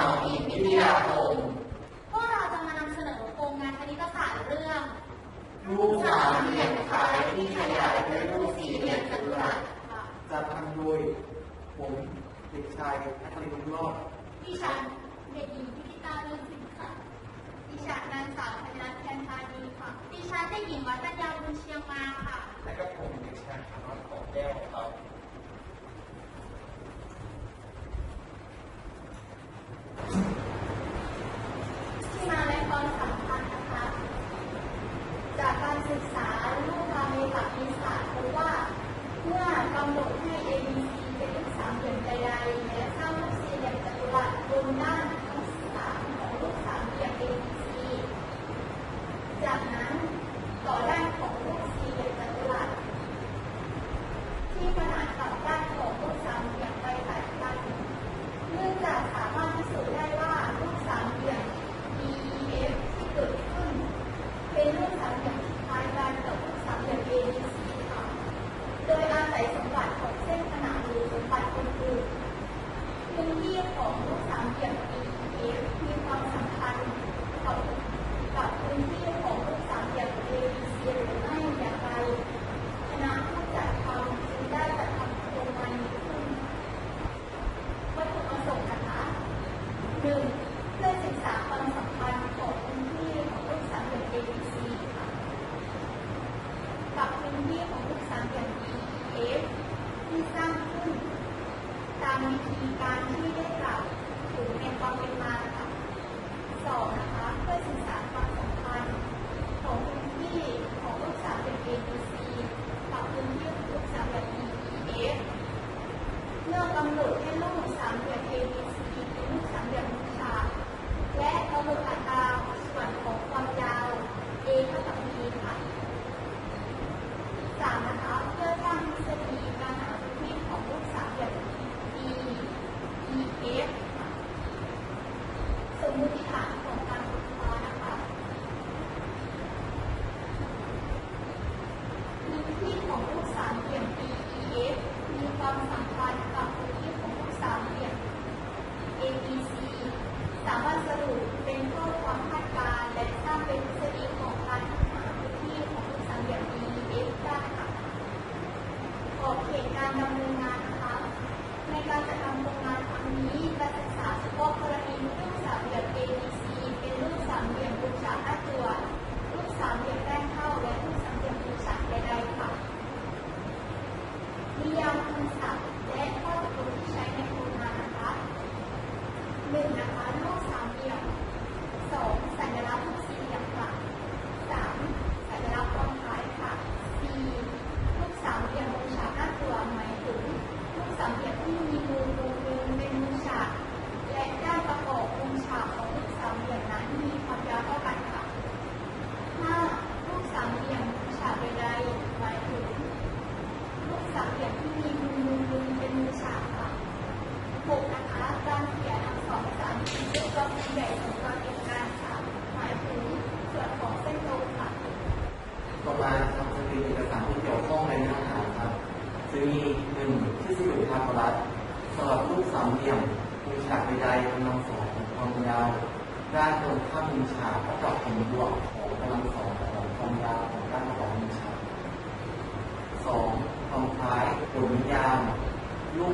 เขาอินวิทยาคมพวกเราจะมานำเสนอโครงงานคณิตศาสตร์เรื่องรูปสามเหลี่ยมคล้ายที่ขยายเป็นรูปสี่เหลี่ยมจัตุรัสจะทำโดยผมเด็กชายอัครินทร์รอดดิฉันเด็กหญิงพิกิตาลุนสินค่ะดิฉันนางสาวพนัทแทนพาดีค่ะดิฉันเด็กหญิงวัฒตยาบุญเชียงมาค่ะและก็ผมเด็กชายธนวัฒน์ขอแก้ว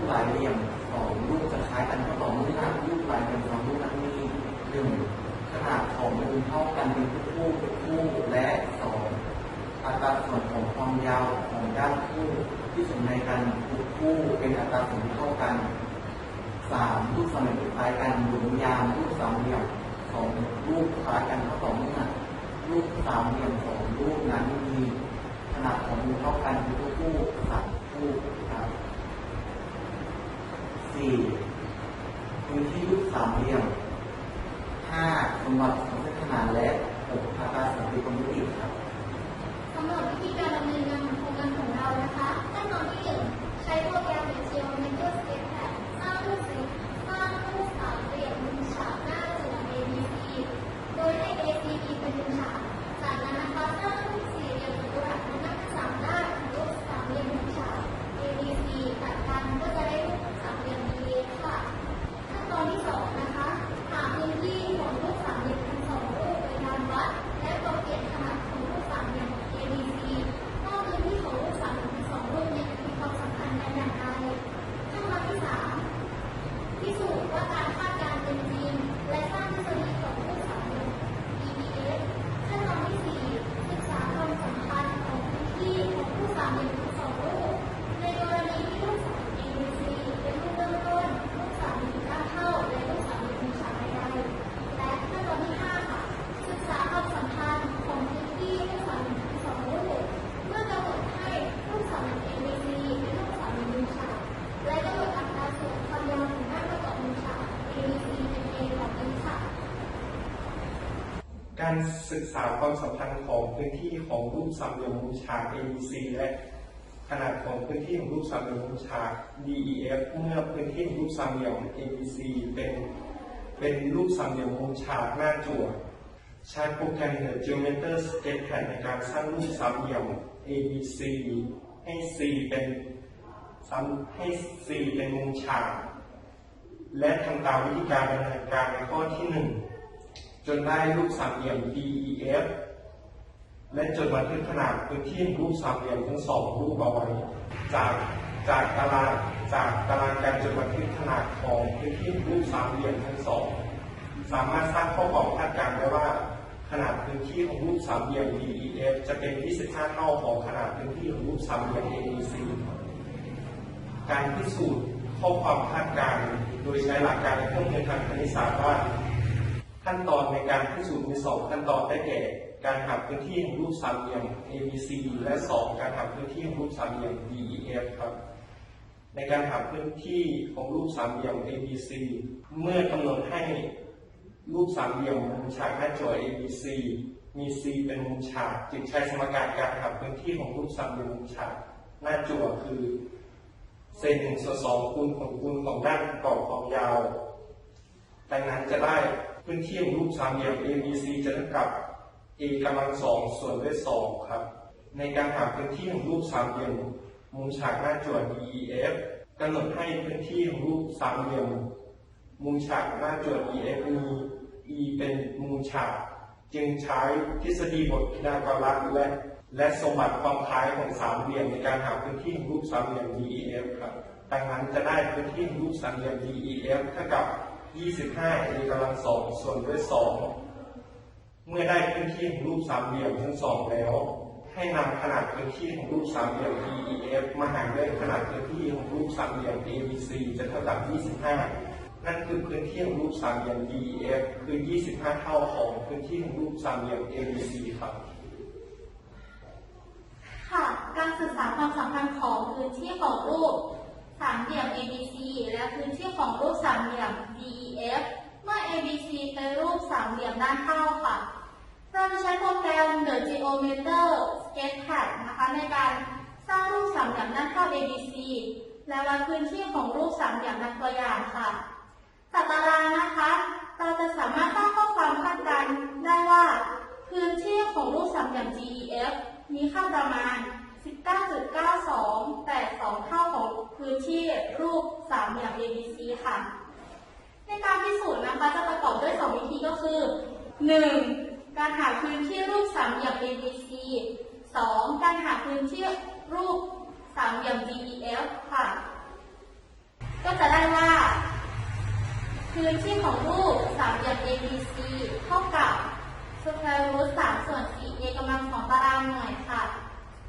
ปลายเหลี่ยมของรูปจะคล้ายกันก็ต่อเมื่อรูปลายเหลี่ยมของรูปนั้นมีหนึ่งขนาดของมุมเท่ากันเป็นคู่เป็คู่และสองอัตราส่วนของความยาวของด้านคู่ที่สมในกันทุคู่เป็นอัตราส่วนเท่ากันสามรูปสามเหปยคล้ายกันหลุยาวรูปสามเหลี่ยมของรูปคล้ายกันก็ต่อเมื่อรูปสามเหลี่ยมของรูปนั้นมี สี่พื้นที่รูปสามเหลี่ยม การศึกษาความสัมพันธ์ของพื้นที่ของรูปสามเหลี่ยมมุมฉาก ABC และขนาดของพื้นที่ของรูปสามเหลี่ยมมุมฉาก DEF เมื่อพื้นที่ของรูปสามเหลี่ยม ABC เป็นเป็นรูปสามเหลี่ยมมุมฉากหน้าจั่วใช้โปรแกรม Geometer Sketchpad ในการสร้างรูปสามเหลี่ยม ABC ให้ C เป็นซ้ำให้ C เป็นมุมฉาก และทำตามวิธีการดำเนินการในข้อที่ 1 จนได้รูปสามเหลี่ยม DEF และจนบันทึกขนาดพื้นที่รูปสามเหลี่ยมทั้งสองรูปเอาไว้จากจากตารางจากตารางการจดบันทึกขนาดของพื้นที่รูปสามเหลี่ยมทั้งสองสามารถสร้างข้อความคาดการณ์ได้ว่า ขนาดพื้นที่ของรูปสามเหลี่ยม DEF จะเป็น 25 เท่าของขนาดพื้นที่ของรูปสามเหลี่ยม ABC การพิสูจน์ข้อความคาดการณ์โดยใช้หลักการเครื่องมือทางคณิตศาสตร์ว่า ขั้นตอนในการพิสูจน์มีสองขั้นตอนได้แก่ การหาพื้นที่ของรูปสามเหลี่ยม ABC และ 2 การหาพื้นที่ของรูปสามเหลี่ยม DEF ครับ ในการหาพื้นที่ของรูปสามเหลี่ยม ABC เมื่อกำหนดให้รูปสามเหลี่ยมมุมฉากหน้าจอ ABC มี C เป็นมุมฉากจึงใช้สมการการหาพื้นที่ของรูปสามเหลี่ยมมุมฉากหน้าจอคือเศษหนึ่งส่วนสองคูณของคูณของด้านประกอบความยาว ดังนั้นจะได้ พื้นที่ของรูปสามเหลี่ยม ABC จะเท่ากับ a กำลังสองส่วนด้วยสองครับ ในการหาพื้นที่ของรูปสามเหลี่ยมมุมฉากหน้าจอ DEF กำหนดให้พื้นที่ของรูปสามเหลี่ยม มุมฉากหน้าจอ DEF มี e เป็นมุมฉาก จึงใช้ทฤษฎีบทพีทาโกรัสและและสมบัติความคล้ายของสามเหลี่ยมในการหาพื้นที่ของรูปสามเหลี่ยม DEF ครับ ดังนั้นจะได้พื้นที่ของรูปสามเหลี่ยม DEF เท่ากับ 25 a กำลังสองส่วนด้วย 2 เมื่อได้พื้นที่ของรูปสามเหลี่ยมทั้งสองแล้ว ให้นำขนาดพื้นที่ของรูปสามเหลี่ยม DEF มาหารด้วยขนาดพื้นที่ของรูปสามเหลี่ยม ABC จะเท่ากับ 25 นั่นคือพื้นที่ของรูปสามเหลี่ยม DEF คือ 25 เท่าของพื้นที่ของรูปสามเหลี่ยม ABC ครับค่ะ การศึกษาความสัมพันธ์ของพื้นที่ของรูปสามเหลี่ยม ABC และพื้นที่ของรูปสามเหลี่ยม ABC เป็นรูปสามเหลี่ยมด้านเท่าค่ะ เราจะใช้โปรแกรม The Geometer Sketchpad นะคะในการสร้างรูปสามเหลี่ยมด้านเท่า ABC และวัดพื้นที่ของรูปสามเหลี่ยมดังตัวอย่างค่ะจากตารางนะคะ เราจะสามารถสร้างข้อความคาดการได้ว่า พื้นที่ของรูปสามเหลี่ยม GEF มีค่าประมาณ 19.9282 เท่าของพื้นที่รูปสามเหลี่ยม ABC ค่ะ ในการพิสูจน์นะคะจะประกอบด้วย 2 วิธีก็คือ 1. การหาพื้นที่รูปสามเหลี่ยม ABC 2. การหาพื้นที่รูปสามเหลี่ยม DEF ค่ะ ก็จะได้ว่า พื้นที่ของรูปสามเหลี่ยม ABC เท่ากับ square root 3ส่วน 4a กำลังของตารางหน่วยค่ะ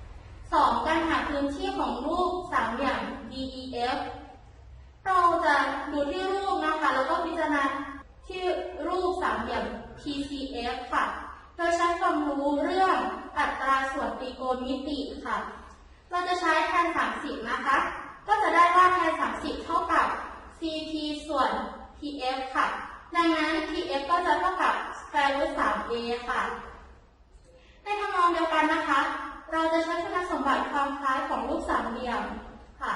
2. การหาพื้นที่ของรูปสามเหลี่ยม DEF เราจะดูที่รูปนะคะ แล้วก็พิจารณาที่รูปสามเหลี่ยม PCF ค่ะ โดยใช้ความรู้เรื่องอัตราส่วนตรีโกณมิติค่ะ เราจะใช้แทน 30 นะคะ ก็จะได้ว่าแทน 30 เท่ากับ CP ส่วน PF ค่ะ ดังนั้น PF ก็จะเท่ากับ square root 3A ค่ะ ในทำนองเดียวกันนะคะ เราจะใช้คุณสมบัติความคล้ายของรูปสามเหลี่ยมค่ะ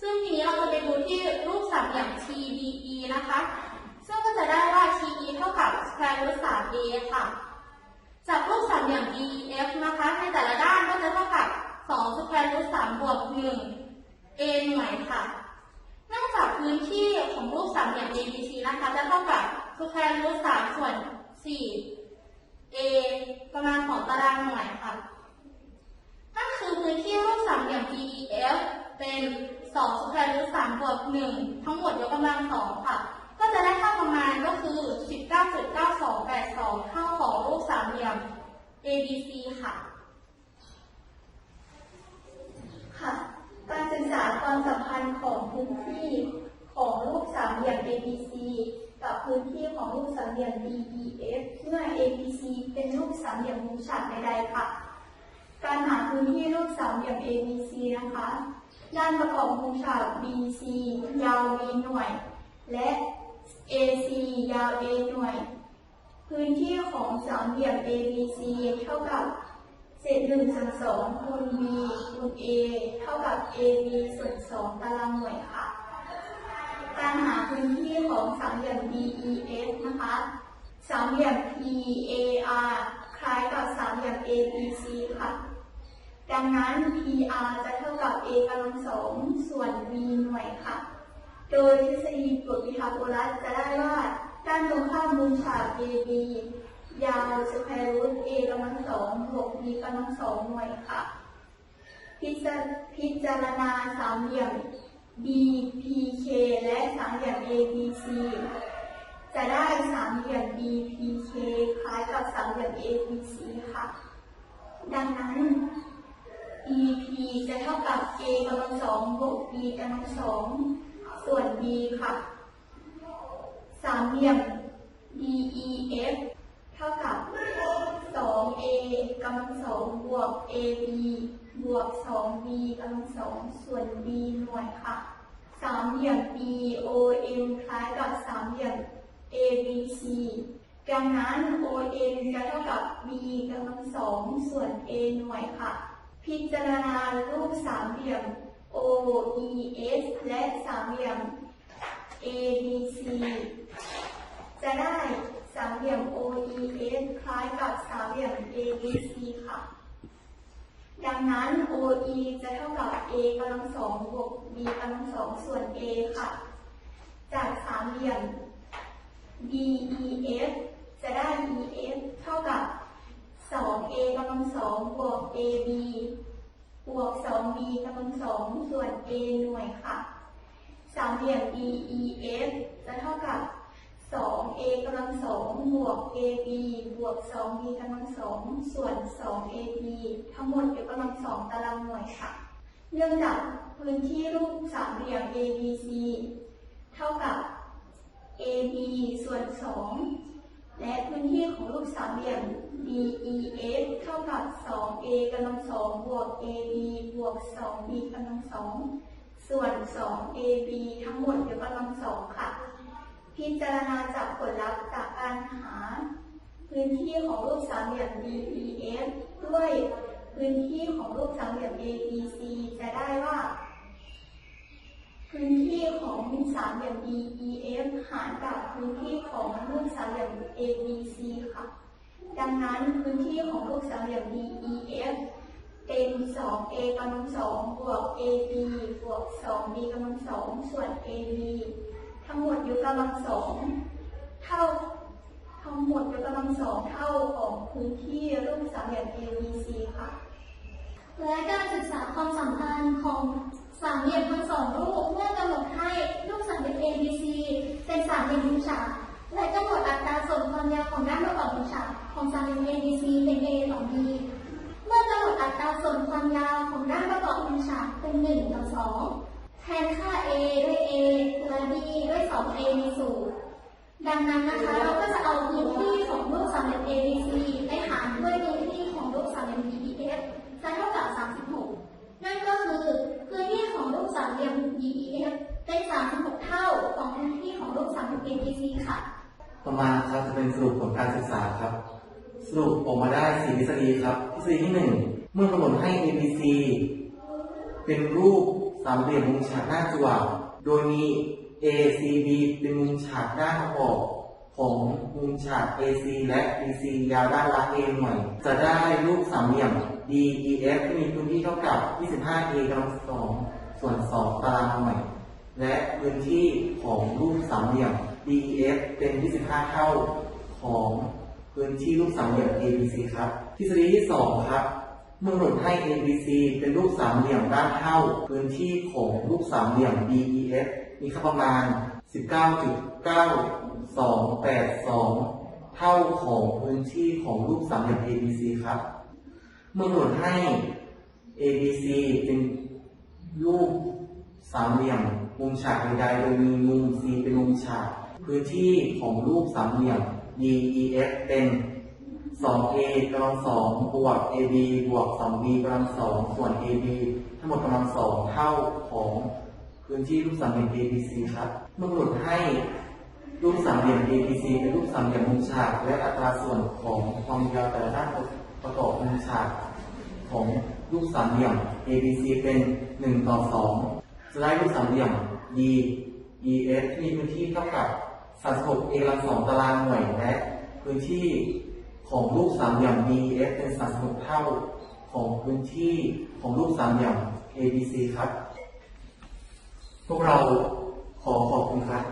ซึ่งทีนี้เราจะไปดูที่รูปสามเหลี่ยม TDE นะคะ ซึ่งก็จะได้ว่า TE เท่า กับ square ค่ะ จากรูปสามเหลี่ยม DEF นะคะในแต่ละด้านก็จะเท่ากับ2 square root 3บวก 1 A หน่วยค่ะเนื่องจากพื้นที่ของรูปสามเหลี่ยม ABC นะคะ จะเท่ากับ square root 3ส่วน 4 A ประมาณของตารางหน่วยค่ะนั่นคือพื้นที่รูปสามเหลี่ยม DEF เป็น2 square root 3บวก 1 ทั้งหมดยกกำลัง 2 ค่ะ จะได้ค่าประมาณก็คือ 19.9282 เท่าของรูปสามเหลี่ยม ABC ค่ะ ค่ะ การศึกษาความสัมพันธ์ของพื้นที่ของรูปสามเหลี่ยม ABC กับพื้นที่ของรูปสามเหลี่ยม DEF เมื่อ ABC เป็นรูปสามเหลี่ยมมุมฉากใดๆค่ะ การหาพื้นที่รูปสามเหลี่ยม ABC นะคะ ด้านประกอบมุมฉาก BC ยาว V หน่วย และ AC ยาว A หน่วย พื้นที่ของสามเหลี่ยม ABC เท่ากับเศษ1ส่วน2คูณ b คูณ a เท่ากับ ab ส่วน2ตารางหน่วยค่ะ การหาพื้นที่ของสามเหลี่ยม DEF นะคะ สามเหลี่ยม PAR คล้ายกับสามเหลี่ยม ABC ค่ะ ดังนั้น PR จะเท่ากับ A กำลังสองส่วน B หน่วยค่ะ โดยทฤษฎีกฎพีทาโกรัสจะได้ว่าด้านตรงข้ามมุมฉาก AB ยาวสแควร์รูท A กำลังสองบวก B กำลังสองหน่วยค่ะพิจารพิจารณาสามเหลี่ยม BPK และสามเหลี่ยม ABC จะได้สามเหลี่ยม BPK คล้ายกับสามเหลี่ยม ABC ค่ะ ดังนั้น EP จะเท่ากับ A กำลังสองบวก B กำลังสอง ส่วน B ค่ะ สามเหลี่ยม DEF เท่ากับ 2A กำลังสองบวก AB บวก 2B กำลังสองส่วน B หน่วยค่ะ สามเหลี่ยม BOM คล้ายกับสามเหลี่ยม ABC ดังนั้น OM จะเท่ากับ B กำลังสองส่วน A หน่วยค่ะ พิจารณารูปสามเหลี่ยม OES และสามเหลี่ยม ABC จะได้สามเหลี่ยม OES คล้ายกับสามเหลี่ยม ABC ค่ะ ดังนั้น OE จะเท่ากับ A กำลังสองบวก B กำลังสองส่วน A ค่ะ จากสามเหลี่ยม DEF จะได้ EF เท่ากับ 2A กำลังสองบวก AB บวก 2B กำลังสองส่วน A หน่วยค่ะ สามเหลี่ยม DEF จะเท่ากับ 2A กำลังสองบวก AB บวก 2B กำลังสองส่วน 2AB ทั้งหมดยกกำลังสองตารางหน่วยค่ะ เนื่องจากพื้นที่รูปสามเหลี่ยม ABC เท่ากับ AB ส่วน 2 และพื้นที่ของรูปสามเหลี่ยม DEF เท่ากับ 2A กำลังสองบวก AB บวก 2B กำลังสองส่วน 2AB ทั้งหมดยกกำลังสองค่ะ พิจารณาจากผลลัพธ์จากการหา พื้นที่ของรูปสามเหลี่ยม DEF ด้วยพื้นที่ของรูปสามเหลี่ยม ABC จะได้ว่า พื้นที่ของสามเหลี่ยม DEF หารกับพื้นที่ของรูปสามเหลี่ยม ABC ค่ะ ดังนั้นพื้นที่ของรูปสามเหลี่ยม DEF เป็น 2A กำลังสองบวก AB บวก 2B กำลังสองส่วน AB ทั้งหมดยกกำลังสองเท่าทั้งหมดยกกำลังสองเท่าของพื้นที่รูปสามเหลี่ยม ABC ค่ะ และการศึกษาความสัมพันธ์ของสามเหลี่ยมทั้งสองรูปเมื่อกำหนดให้รูปสามเหลี่ยม ABC เป็นสามเหลี่ยมมุมฉากและกำหนดอัตราส่วนความยาวของด้านประกอบมุมฉาก ของสามเหลี่ยม ABC เป็น A ต่อ B เมื่อกำหนดอัตราส่วนความยาวของด้านประกอบมุมฉากเป็น1ต่อ2แทนค่า A ด้วย A และ B ด้วย 2A ในสูตร ดังนั้นนะคะเราก็จะเอาพื้นที่ของรูปสามเหลี่ยม ABC ไปหารด้วยพื้นที่ของรูปสามเหลี่ยม DEF จะเท่ากับ 36 นั่นก็คือพื้นที่ของรูปสามเหลี่ยม DEF เป็น 36 เท่าของพื้นที่ของรูปสามเหลี่ยม ABC ค่ะ ต่อมาครับจะเป็นสรุปผลการศึกษาครับ สรุปออกมาได้สี่ทฤษฎีครับ ทฤษฎีที่หนึ่งเมื่อกำหนดให้ ABC เป็นรูปสามเหลี่ยมมุมฉากหน้าจั่วโดยมี ACB เป็นมุมฉากด้านประกอบของมุมฉาก AC และ BC ยาวด้านละ A หน่วย จะได้รูปสามเหลี่ยม DEF ที่มีพื้นที่เท่ากับ 25A กำลังสองส่วน 2 ตารางหน่วย และพื้นที่ของรูปสามเหลี่ยม DEF เป็น 25 เท่าของ พื้นที่รูปสามเหลี่ยม ABC ครับ ทฤษฎีที่ 2 ครับ เมื่อกำหนดให้ ABC เป็นรูปสามเหลี่ยมด้านเท่า พื้นที่ของรูปสามเหลี่ยม DEF มีค่าประมาณ 19.9282 เท่าของพื้นที่ของรูปสามเหลี่ยม ABC ครับ เมื่อกำหนดให้ ABC เป็นรูปสามเหลี่ยมมุมฉากใดๆโดยมีมุม C เป็นมุมฉาก พื้นที่ของรูปสามเหลี่ยม DEF เป็น 2A กำลังสองบวก AB บวก 2B กำลังสองส่วน AB ทั้งหมดกำลังสองเท่าของพื้นที่รูปสามเหลี่ยม ABC ครับเมื่อกำหนดให้รูปสามเหลี่ยม ABC เป็นรูปสามเหลี่ยมมุมฉาก และอัตราส่วนของความยาวแต่ละด้านประกอบมุมฉากของรูปสามเหลี่ยม ABC เป็น 1 ต่อ2จะได้รูปสามเหลี่ยม D EF ที่มีพื้นที่เท่ากับ 36เอกลังสองตารางหน่วยและพื้นที่ของรูปสามเหลี่ยม DEF เป็นสัดส่วนเท่าของพื้นที่ของรูปสามเหลี่ยม ABC ครับ พวกเราขอขอบคุณครับ